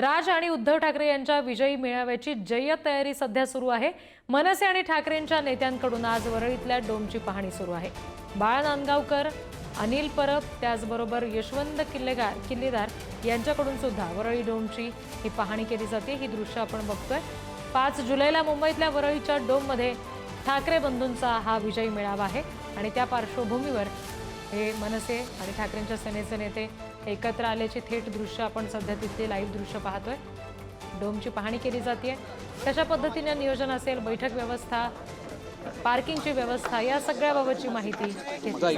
राज आणि उद्धव ठाकरे यांच्या विजयी मेळाव्याची जय्यत तयारी सध्या सुरू आहे. मनसे आणि ठाकरेंच्या नेत्यांकडून आज वरळीतल्या डोमची पाहणी सुरू आहे. बाळ नांदगावकर अनिल परब त्याचबरोबर यशवंत किल्लेगार किल्लेदार यांच्याकडून सुद्धा वरळी डोमची ही पाहणी केली जाते. ही दृश्य आपण बघतोय. पाच जुलैला मुंबईतल्या वरळीच्या डोममध्ये ठाकरे बंधूंचा हा विजयी मेळावा आहे. आणि त्या पार्श्वभूमीवर हे मनसे आणि ठाकरेंच्या सेनेचे नेते एकत्र आल्याची थेट दृश्य आपण सध्या तिथे लाईव्ह दृश्य पाहतोय. डोमची पाहणी केली जाते कशा पद्धतीने नियोजन असेल बैठक व्यवस्था पार्किंगची व्यवस्था या सगळ्याबाबतची माहिती घेतली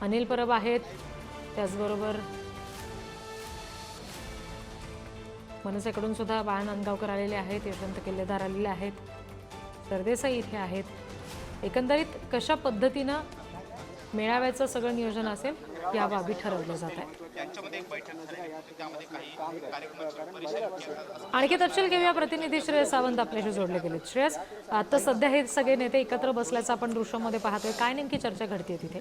अनिल परब आहेत. त्याचबरोबर मनसेकडून सुद्धा बाळ नांदगावकर आलेले आहेत यशवंत किल्लेदार आलेले आहेत. सरदेसाई इथे आहेत. एकंदरीत कशा पद्धतीनं मेळाव्याचं सगळं नियोजन असेल या बाबी ठरवल्या जात आहेत आणखी तपशील घेऊया. प्रतिनिधी श्रेयस सावंत आपल्याशी जोडले गेलेत. श्रेयस आता सध्या हे सगळे नेते एकत्र बसल्याचं आपण दृश्यामध्ये पाहतोय. काय नेमकी चर्चा घडते तिथे?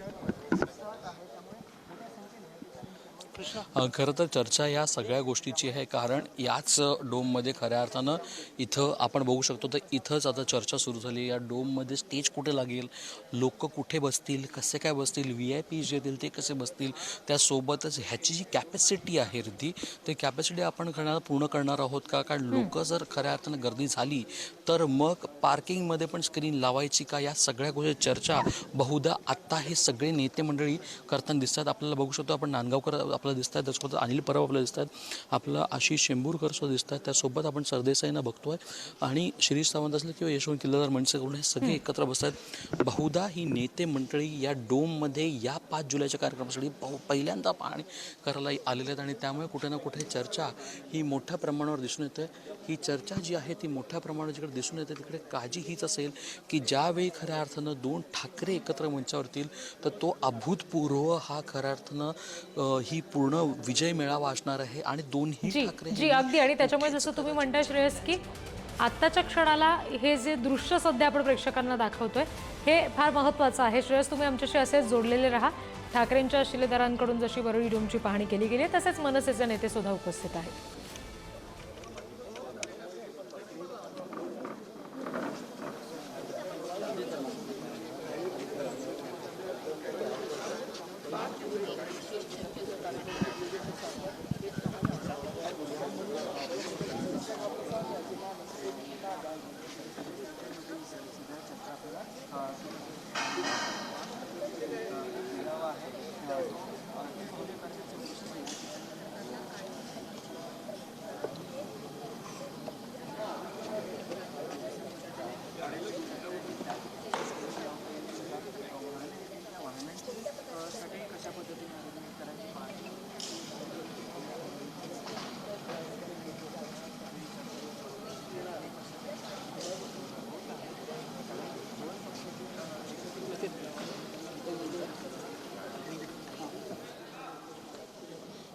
खरं तर चर्चा या सगळ्या गोष्टीची आहे कारण याच डोममध्ये खऱ्या अर्थानं इथं आपण बघू शकतो तर इथंच आता चर्चा सुरू झाली. या डोममध्ये स्टेज कुठे लागेल? लोक कुठे बसतील? कसे काय बसतील? व्ही आय पी जे येतील ते कसे बसतील? त्यासोबतच ह्याची जी कॅपॅसिटी आहे ती ते कॅपॅसिटी आपण करणार पूर्ण करणार आहोत का? कारण लोक जर खऱ्या अर्थानं गर्दी झाली तर मग पार्किंगमध्ये पण स्क्रीन लावायची का? या सगळ्या गोष्टी चर्चा बहुधा आत्ता हे सगळे नेते मंडळी करताना दिसतात. आपल्याला बघू शकतो आपण नांदगावकर आपल्याला दिसत आहेत त्यासोबत अनिल परब आपल्याला दिसत आहेत. आपलं आशिष शेंबूरकर सुद्धा दिसत आहेत. त्यासोबत आपण सरदेसाईंना बघतोय. आणि शिरीष सावंत असले किंवा यशवंत किल्लादार मनसे करून हे सगळे एकत्र बसत आहेत. बहुधा ही नेते मंडळी या डोममध्ये या पाच जुलैच्या कार्यक्रमासाठी बहु पहिल्यांदा पाहणी करायला आलेले आहेत. आणि त्यामुळे कुठे ना कुठे चर्चा ही मोठ्या प्रमाणावर दिसून येते. ही चर्चा जी आहे ती मोठ्या प्रमाणावर जिकडे दिसून येते तिकडे काळजी हीच असेल की ज्यावेळी खऱ्या अर्थानं दोन ठाकरे एकत्र मंचावर येतील तर तो अभूतपूर्व हा खऱ्या अर्थानं ही पूर्ण विजय मेळावा असणार आहे आणि दोन्ही ठाकरे जी अगदी. आणि त्याच्यामुळे जसं तुम्ही म्हणताय श्रेयस की आत्ताच्या क्षणाला हे जे दृश्य सध्या आपण प्रेक्षकांना दाखवतोय हे फार महत्त्वाचं आहे. श्रेयस तुम्ही आमच्याशी असेच जोडलेले राहा. ठाकरेंच्या शिलेदारांकडून जशी वरळी डोमची पाहणी केली गेली आहे, तसेच मनसेचे नेते सुद्धा उपस्थित आहेत.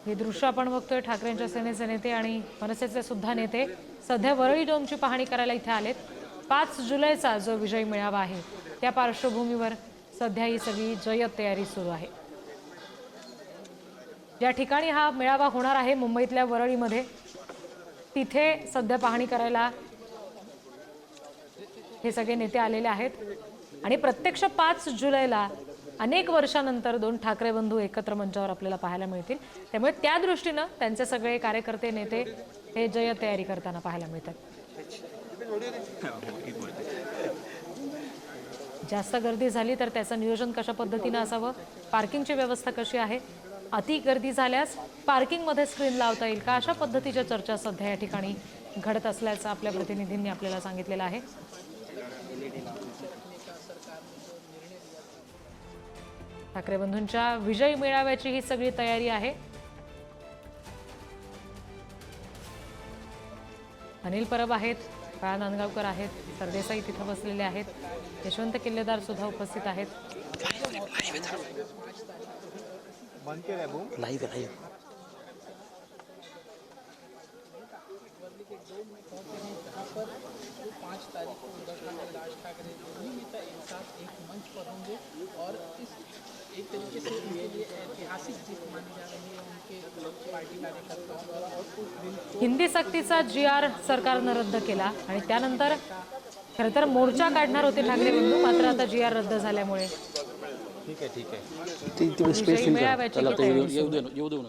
हे दृश्य आपण बघतोय ठाकरेंच्या सेनेचे नेते आणि मनसेचे सुद्धा नेते. सध्या वरळी डोमची पाहणी करायला इथे आलेत. पाच जुलैचा जो विजय मेळावा आहे त्या पार्श्वभूमीवर सध्या ही सगळी जय्यत तयारी सुरू आहे. ज्या ठिकाणी हा मेळावा होणार आहे मुंबईतल्या वरळीमध्ये तिथे सध्या पाहणी करायला हे सगळे नेते आलेले आहेत. आणि प्रत्यक्ष पाच जुलैला अनेक वर्षानंतर दोन ठाकरे बंधू एकत्र मंचावर आपल्याला पाहायला मिळतील. त्यामुळे त्या दृष्टीनं त्यांचे सगळे कार्यकर्ते नेते हे जय तयारी करताना पाहायला मिळतात. जास्त गर्दी झाली तर त्याचं नियोजन कशा पद्धतीनं असावं? पार्किंगची व्यवस्था कशी आहे? अति गर्दी झाल्यास पार्किंगमध्ये स्क्रीन लावता येईल का? अशा पद्धतीच्या चर्चा सध्या या ठिकाणी घडत असल्याचं आपल्या प्रतिनिधींनी आपल्याला सांगितलेलं आहे. ठाकरे बंधूंच्या विजयी मेळाव्याची ही सगळी तयारी आहे. अनिल परब आहेत बाळा नांदगावकर आहेत सरदेसाई तिथं बसलेले आहेत यशवंत किल्लेदार सुद्धा उपस्थित आहेत. पाँच तारीख को उद्धव ठाकरे राज ठाकरे दोनों नेता एक साथ एक मंच पर एक तरीके से ये ये ऐतिहासिक जीत मानी जा रही है उनके पार्टी कार्यकर्ताओं और हिंदी सक्तीचा जी आर सरकारनं रद्द केला आणि त्यानंतर खरं तर मोर्चा काढणार होते ठाकरे बंधू मात्र आता जी आर रद्द झाल्यामुळे. ही ते येऊ देऊ येऊ देऊ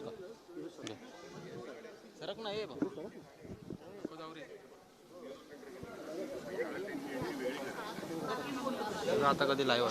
नका आता कधी लाईव्ह